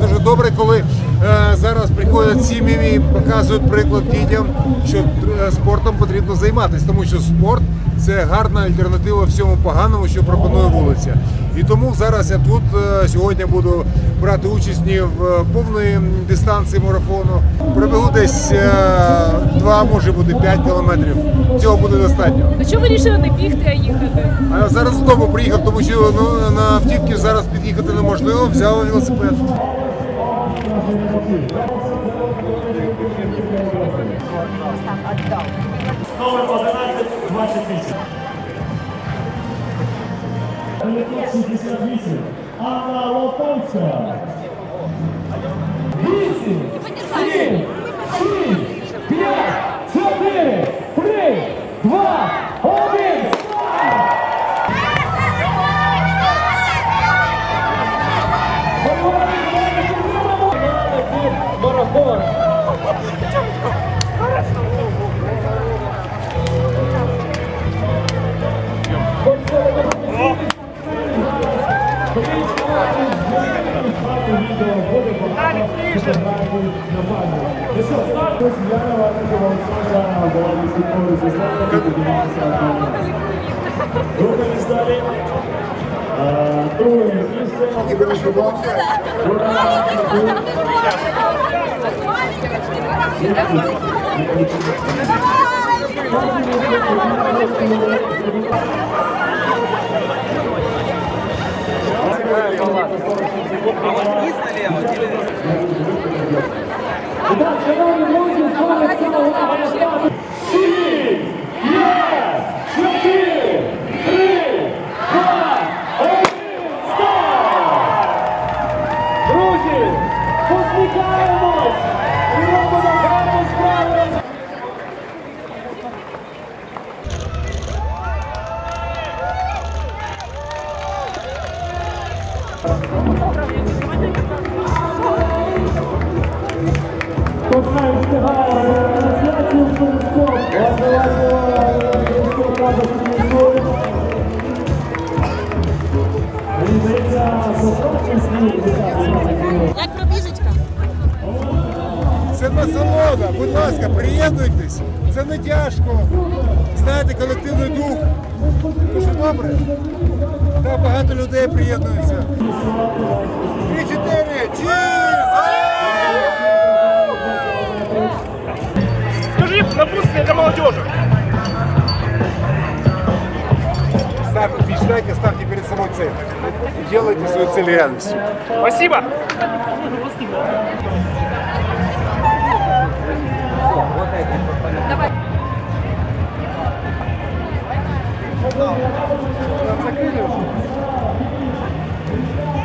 Дуже добре, коли е, зараз приходять сім'ї і показують приклад дітям, що е, спортом потрібно займатися, тому що спорт це гарна альтернатива всьому поганому, що пропонує вулиця. І тому зараз я тут е, сьогодні буду брати участь в повної дистанції марафону. Пробігу десь два, може бути 5 кілометрів. Цього буде достатньо. А чому ви вирішили не бігти, а їхати? А я зараз додому приїхав, тому що ну, на автівки зараз під'їхати неможливо, взяв велосипед. Номер 11, 28. Анна Лоповська. 8, Марафон. Рухаємось далі. Е, Друге місце. Так, здається, соточний сніг. Як пробіжечка? Це насолода. Будь ласка, приєднуйтесь. Це не тяжко. Знаєте, колективний дух. Дуже добре. Та багато людей приєднуються. Три-чотири. Чіз! Скажи напутствие для молодежи. Ставьте, мечтайте, ставьте перед собой цель. И делайте свою цель реальностью. Спасибо. Não. Não, não